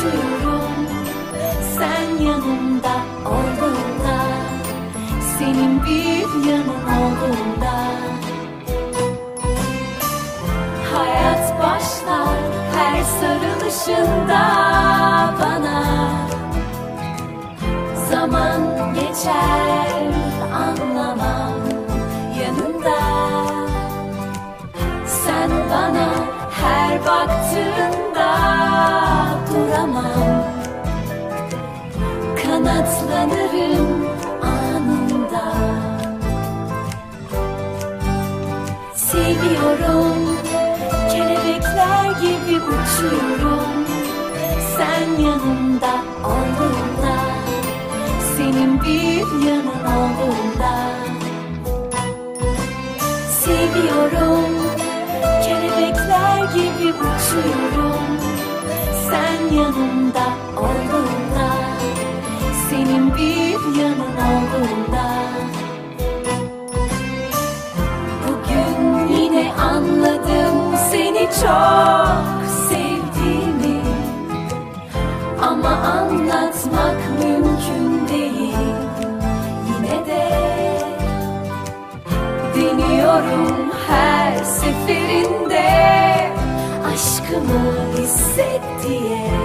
uçuyorum Sen yanımda olduğunda Senin bir yanın olduğunda. Hayat başlar her sarılışında bana. Zaman geçer anlamam yanında. Sen bana her baktığında duramam Kanatlanırım anında. Seviyorum kelebekler gibi uçuyorum Sen yanımda olduğunda Senin bir yanın olduğunda. Seviyorum kelebekler gibi uçuyorum Sen yanımda olduğunda Senin bir yanın olduğunda. Bugün yine anladım seni çok sevdiğimi. Ama anlatmak mümkün değil. Yine de deniyorum her seferinde Aşkımı safety.